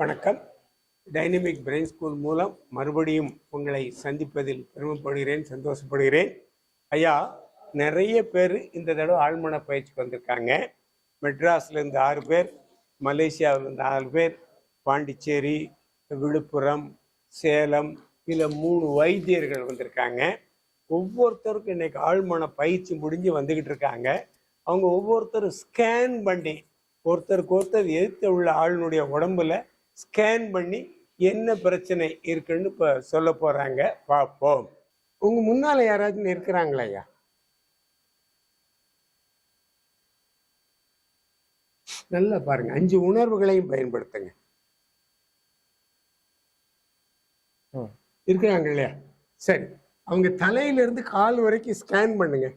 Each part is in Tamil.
வணக்கம். டைனமிக் பிரெயின் ஸ்கூல் மூலம் மறுபடியும் உங்களை சந்திப்பதில் பெருமைப்படுகிறேன் சந்தோஷப்படுகிறேன். ஐயா நிறைய பேர் இந்த தடவை ஆழ்மன பயிற்சிக்கு வந்திருக்காங்க. மெட்ராஸ்லேருந்து ஆறு பேர் மலேசியாவிலேருந்து ஆறு பேர் பாண்டிச்சேரி விழுப்புரம் சேலம் இதில் மூணு வைத்தியர்கள் வந்திருக்காங்க. ஒவ்வொருத்தருக்கும் இன்னைக்கு ஆழ்மன பயிற்சி முடிஞ்சு வந்துக்கிட்டு இருக்காங்க. அவங்க ஒவ்வொருத்தரும் ஸ்கேன் பண்ணி ஒருத்தருக்கு ஒருத்தர் எதிர்த்து உள்ள ஆளுனுடைய உடம்புல ஸ்கேன் பண்ணி என்ன பிரச்சனை இருக்குன்னு இப்போ சொல்ல போறாங்க. பார்ப்போம். உங்க முன்னால யாராச்சும் இருக்கிறாங்களா ஐயா? நல்லா பாருங்க. அஞ்சு உணர்வுகளையும் பயன்படுத்துங்க. இருக்கிறாங்க இல்லையா? சரி. அவங்க தலையில இருந்து கால் வரைக்கும் ஸ்கேன் பண்ணுங்க.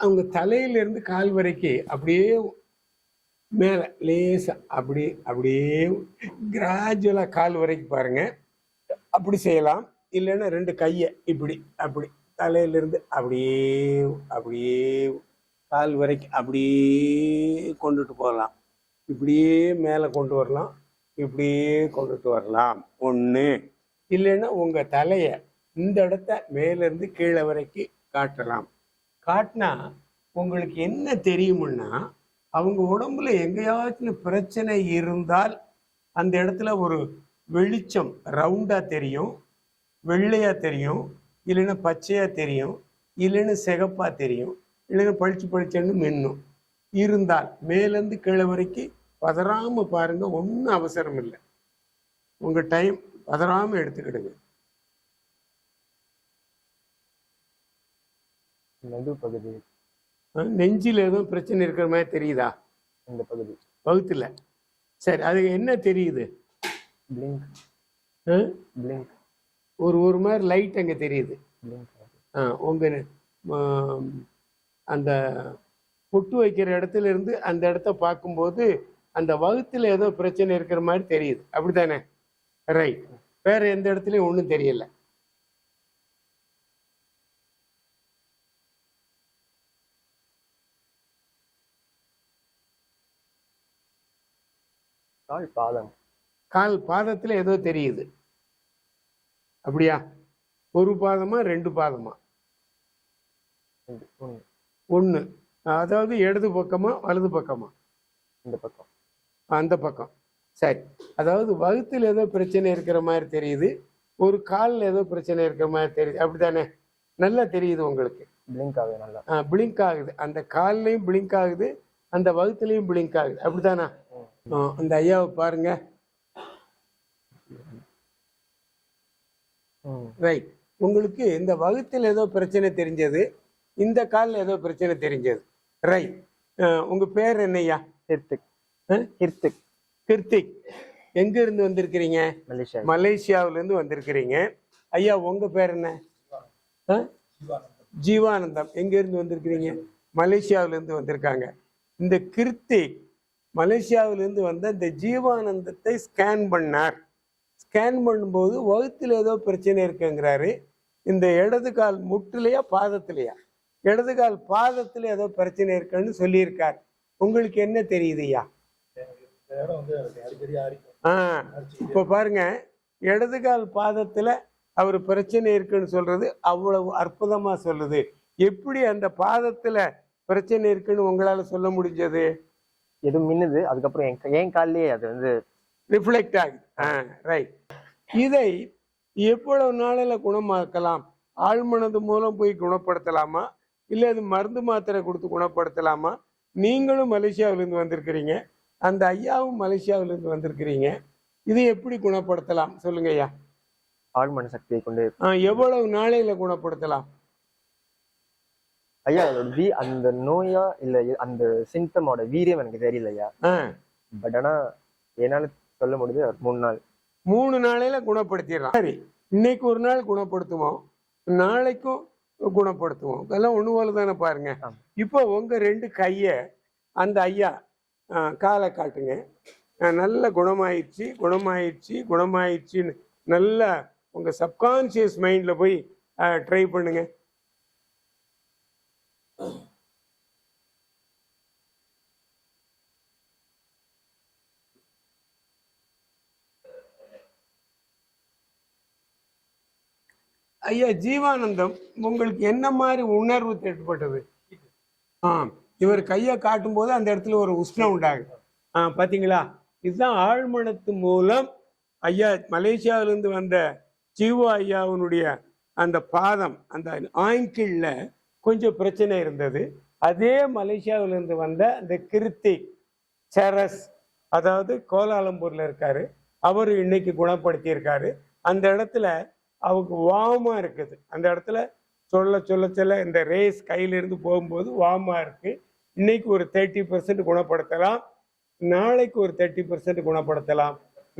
அவங்க தலையில இருந்து கால் வரைக்கும் அப்படியே மேலே லேசாக அப்படி அப்படியே கிராஜுவலாக கால் வரைக்கும் பாருங்கள் அப்படி செய்யலாம். இல்லைன்னா ரெண்டு கையை இப்படி அப்படி தலையிலிருந்து அப்படியே அப்படியே கால் வரைக்கும் அப்படியே கொண்டுட்டு போகலாம். இப்படியே மேலே கொண்டு வரலாம். இப்படியே கொண்டுட்டு வரலாம். ஒன்று இல்லைன்னா உங்கள் தலையை இந்த இடத்த மேலேருந்து கீழே வரைக்கும் காட்டலாம். காட்டினா உங்களுக்கு என்ன தெரியுமுன்னா அவங்க உடம்புல எங்கேயாச்சும் பிரச்சனை இருந்தால் அந்த இடத்துல ஒரு வெளிச்சம் ரவுண்டா தெரியும் வெள்ளையா தெரியும் இல்லைன்னா பச்சையாக தெரியும் இல்லைன்னா சிகப்பாக தெரியும் இல்லைன்னா பளிச்சு பளிச்சுன்னு மின்னும். இருந்தால் மேலேருந்து கீழே வரைக்கும் பதறாமல் பாருங்க ஒன்றும் அவசரம் இல்லை. உங்கள் டைம் பதறாமல் எடுத்துக்கிடுங்க. நடு பகுதி நெஞ்சில எதுவும் பிரச்சனை இருக்கிற மாதிரி தெரியுதா? இந்த பகுதி. வகுத்துல சரி அது என்ன தெரியுது? பிளிங்க் ஒரு ஒரு மாதிரி லைட் அங்கே தெரியுது. ஆ, உங்க ஆம், அந்த பொட்டு வைக்கிற இடத்துல இருந்து அந்த இடத்த பார்க்கும்போது அந்த வகுத்துல ஏதோ பிரச்சனை இருக்கிற மாதிரி தெரியுது. அப்படித்தானே? ரைட் வேற எந்த இடத்துலயும் ஒன்றும் தெரியல. கால் பாதம் கால் பாதத்துல ஏதோ தெரியுது. அப்படியா? ஒரு பாதமா ரெண்டு பாதமா? ஒன்று அதாவது இடது பக்கமா வலது பக்கமா? இந்த பக்கம். அந்த பக்கம். சரி. அதாவது வகுத்துல ஏதோ பிரச்சனை இருக்கிற மாதிரி தெரியுது. ஒரு காலில் ஏதோ பிரச்சனை இருக்கிற மாதிரி தெரியுது. அப்படித்தானே? நல்லா தெரியுது உங்களுக்கு. பிளிங்க் ஆகுது நல்லா. பிளிங்க் ஆகுது. அந்த கால்லையும் பிளிங்க் ஆகுது. அந்த வகுத்துலையும் பிளிங்க் ஆகுது. அப்படித்தானா? அந்த ஐயாவை பாருங்க. ரைட் உங்களுக்கு இந்த வகுத்தில் ஏதோ பிரச்சனை தெரிஞ்சது இந்த காலில் ஏதோ பிரச்சனை தெரிஞ்சது. ரைட் உங்க பேர் என்னய்யா? ஹிர்திக்? ஹிர்திக் கிருத்திக் எங்க இருந்து வந்திருக்கிறீங்க? மலேசியா. மலேசியாவுல இருந்து வந்திருக்கிறீங்க. ஐயா உங்க பேர் என்ன? ஜீவானந்தம். எங்க இருந்து வந்திருக்கிறீங்க? மலேசியாவுல இருந்து வந்திருக்காங்க. இந்த கிருத்திக் மலேசியாவிலிருந்து வந்த இந்த ஜீவானந்தத்தை ஸ்கேன் பண்ணார். ஸ்கேன் பண்ணும்போது வகுத்தில் ஏதோ பிரச்சனை இருக்குங்கிறாரு. இந்த இடது கால் முட்டிலையா பாதத்திலையா? இடது கால் பாதத்தில் ஏதோ பிரச்சனை இருக்குன்னு சொல்லியிருக்கார். உங்களுக்கு என்ன தெரியுதுயா ஆ இப்போ பாருங்க. இடது கால் பாதத்தில் அவர் பிரச்சனை இருக்குன்னு சொல்றது அவ்வளவு அற்புதமாக சொல்லுது. எப்படி அந்த பாதத்தில் பிரச்சனை இருக்குன்னு உங்களால் சொல்ல முடிஞ்சது? எது மின்னுது அதுக்கப்புறம் என் என் கால்லயே அது வந்து ரிஃப்ளெக்ட் ஆகுது. ரைட் இதை எவ்வளவு நாளில் குணமாக்கலாம்? ஆழ்மனது மூலம் போய் குணப்படுத்தலாமா? இல்லை அது மருந்து மாத்திரை கொடுத்து குணப்படுத்தலாமா? நீங்களும் மலேசியாவிலேருந்து வந்திருக்கிறீங்க. அந்த ஐயாவும் மலேசியாவிலேருந்து வந்திருக்கிறீங்க. இதை எப்படி குணப்படுத்தலாம்? சொல்லுங்க ஐயா ஆழ்மன சக்தியை கொண்டு எவ்வளவு நாளையில குணப்படுத்தலாம்? ஐயா அதோட வீ அந்த நோயா இல்ல அந்த சிம்டமோட வீரியம் எனக்கு தெரியல ஐயா பட் ஆனா என்னால சொல்ல முடியுது மூணு நாள். மூணு நாளையில குணப்படுத்திடலாம். சரி இன்னைக்கு ஒரு நாள் குணப்படுத்துவோம் நாளைக்கும் குணப்படுத்துவோம். இதெல்லாம் ஒண்ணு போல தானே பாருங்க. இப்போ உங்க ரெண்டு கைய அந்த ஐயா காலை காட்டுங்க. நல்ல குணமாயிடுச்சு குணமாயிடுச்சு குணமாயிடுச்சுன்னு நல்லா உங்க சப்கான்சியஸ் மைண்ட்ல போய் ட்ரை பண்ணுங்க. ஐயா ஜீவானந்தம் உங்களுக்கு என்ன மாதிரி உணர்வு ஏற்பட்டது ஆ இவர் கையை காட்டும் போது அந்த இடத்துல ஒரு உஷ்ணம் உண்டாகும் ஆ பாத்தீங்களா? இதுதான் ஆழ்மனத்து மூலம் ஐயா மலேசியாவிலிருந்து வந்த ஜீவா ஐயாவினுடைய அந்த பாதம் அந்த ஆங்கிள்ல கொஞ்சம் பிரச்சனை இருந்தது. அதே மலேசியாவிலிருந்து வந்த அந்த கிருத்திக் சரஸ் அதாவது கோலாலம்பூரில் இருக்காரு. அவர் இன்னைக்கு குணப்படுத்தியிருக்காரு. அந்த இடத்துல அவங்க வாமா இருக்குது. அந்த இடத்துல சொல்ல சொல்ல சொல்ல இந்த ரேஸ் கையிலிருந்து போகும்போது வாமா இருக்கு. இன்னைக்கு ஒரு தேர்ட்டி பர்சன்ட் குணப்படுத்தலாம். நாளைக்கு ஒரு தேர்ட்டி பர்சன்ட் குணப்படுத்தலாம்.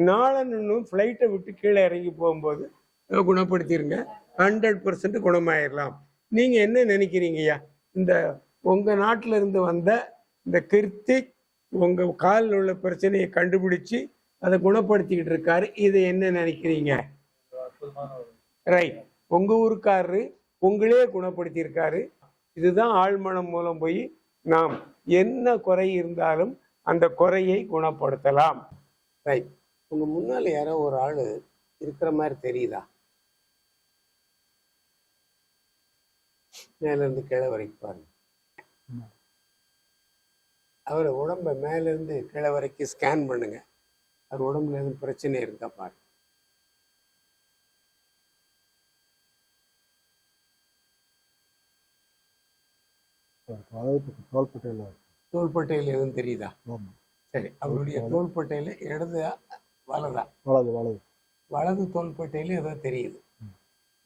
நாளை இன்னும் ஃப்ளைட்டை விட்டு கீழே இறங்கி போகும்போது குணப்படுத்திடுங்க ஹண்ட்ரட் பர்சன்ட் குணமாயிடலாம் நீங்க என்ன நினைக்கிறீங்கய்யா? இந்த உங்க நாட்டில இருந்து வந்த இந்த கிருத்திக் உங்க காலில் உள்ள பிரச்சனையை கண்டுபிடிச்சு அதை குணப்படுத்திக்கிட்டு இருக்காரு. இதை என்ன நினைக்கிறீங்க? ரைட் உங்க ஊருக்காரரு உங்களே குணப்படுத்தியிருக்காரு இதுதான் ஆழ்மனம் மூலம் போய் நாம் என்ன குறை இருந்தாலும் அந்த குறையை குணப்படுத்தலாம். ரைட் உங்க முன்னால யாரோ ஒரு ஆள் இருக்கிற மாதிரி தெரியுதா? மேல இருந்து கீழே வரைக்கும் பாருங்க. அவர் உடம்ப மேல இருந்து கீழே வரைக்கும் ஸ்கேன் பண்ணுங்க. அவர் உடம்புல எதுவும் பிரச்சனை இருக்கா பாருங்க. தோள்பட்டையில். தோள்பட்டையில் எதுவும் தெரியுதா? சரி அவருடைய தோள்பட்டையில. இடது வலதா? வலது வலது. வலது தோள்பட்டையில ஏதோ தெரியுது.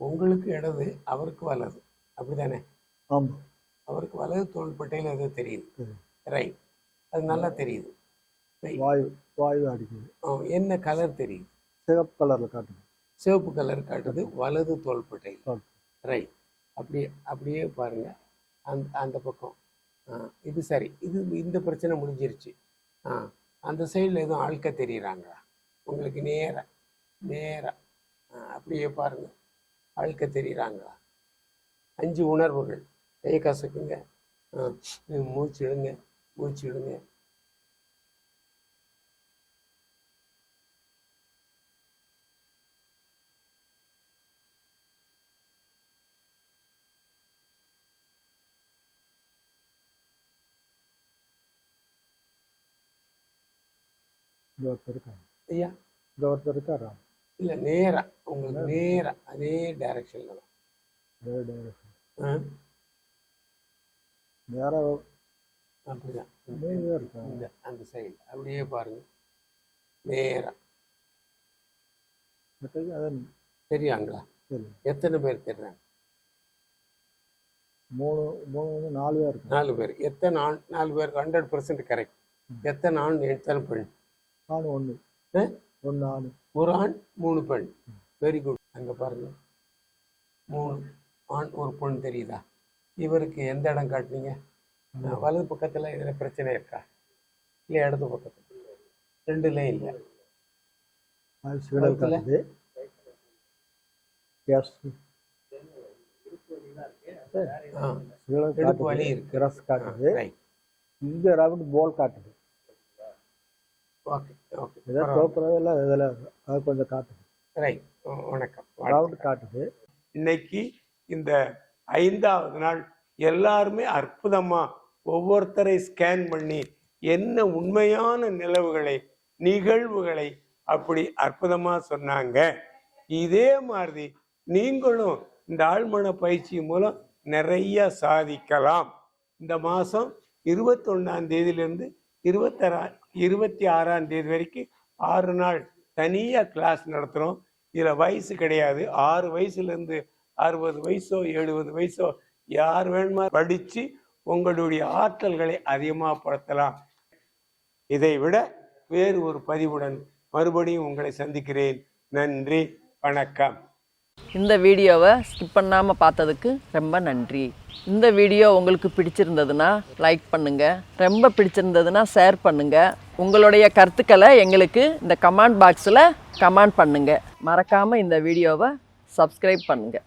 உங்களுக்கு இடது அவருக்கு வலது. அப்படிதானே? ஆமாம் அவருக்கு வலது தோள்பட்டையில ஏதோ தெரியுது. ரைட் அது நல்லா தெரியுது. வாயு வாயு அடிக்குது. ஆ, என்ன கலர் தெரியுது? சிவப்பு கலரில் காட்டுது. சிவப்பு கலர் காட்டுது வலது தோள்பட்டையில். ரைட் அப்படியே அப்படியே பாருங்க. அந்த அந்த பக்கம். இது சரி. இது இந்த பிரச்சனை முடிஞ்சிருச்சு. ஆ அந்த சைடில் எதுவும் ஆழ்க்க தெரியுறாங்களா? உங்களுக்கு நேரா நேரா. ஆ, அப்படியே பாருங்க. ஆழ்க்க தெரியுறாங்களா? அஞ்சு உணர்வுகள். கை கசக்குங்க. மூச்சு இடுங்க மூச்சு இருக்காங்க ஐயா? ஒருத்தர் இருக்காரா? இல்லை நேரா. உங்களுக்கு நேரா. அதே டைரக்ஷனில் தான். ஆ நேராக அப்படிதான். இந்த அந்த சைடு அப்படியே பாருங்க. நேரா. மற்றது அது தெரியாங்களா எத்தனை பேர் தெரிறாங்க மூணு மூணு நாலு பேர் நாலு பேர். எத்தனை ஆண் நாலு பேருக்கு ஹண்ட்ரட் பர்சன்ட் கரெக்ட் எத்தனை ஆண் எத்தனை பெண்? ஆணு ஒன்று? ஒன்று ஆணு. ஒரு ஆண் மூணு பெண். வெரி குட் அங்கே பாருங்க. மூணு. ஆண் ஒரு பொண்ணு தெரியுதா? இவருக்கு எந்த இடம் காட்டுனீங்க? வலது பக்கத்தில் இதில் பிரச்சனை இருக்கா? இல்லை இடது பக்கத்தில்? ரெண்டுலேயும் இல்லை. இடுப்பு வலி இருக்கு. கிரஸ் காட்டுது. இங்கே ரவுண்ட் போல் காட்டுது. Okay okay. அது கொஞ்சம் காட்டுது. ரைட் வணக்கம். ரவுண்ட் காட்டுது. இன்னைக்கு இந்த ஐந்தாவது நாள் எல்லாருமே அற்புதமா ஒவ்வொருத்தரை ஸ்கேன் பண்ணி என்ன உண்மையான நிலவுகளை நிகழ்வுகளை அப்படி அற்புதமா சொன்னாங்க. இதே மாதிரி நீங்களும் இந்த ஆழ்மன பயிற்சி மூலம் நிறைய சாதிக்கலாம். இந்த மாதம் இருபத்தொன்னாம் தேதியிலிருந்து இருபத்தரா இருபத்தி ஆறாம் தேதி வரைக்கும் ஆறு நாள் தனியாக கிளாஸ் நடத்துகிறோம் இதில் வயசு கிடையாது. ஆறு வயசுலேருந்து அறுபது வயசோ எழுபது வயசோ யார் வேணுமா படித்து உங்களுடைய ஆற்றல்களை அதிகமாகப்படுத்தலாம். இதை விட வேறு ஒரு பதிவுடன் மறுபடியும் உங்களை சந்திக்கிறேன். நன்றி வணக்கம். இந்த வீடியோவை ஸ்கிப் பண்ணாமல் பார்த்ததுக்கு ரொம்ப நன்றி. இந்த வீடியோ உங்களுக்கு பிடிச்சிருந்ததுன்னா லைக் பண்ணுங்கள் ரொம்ப பிடிச்சிருந்ததுன்னா ஷேர் பண்ணுங்கள் உங்களுடைய கருத்துக்களை எங்களுக்கு இந்த கமெண்ட் பாக்ஸில் கமெண்ட் பண்ணுங்கள் மறக்காமல் இந்த வீடியோவை சப்ஸ்கிரைப் பண்ணுங்கள்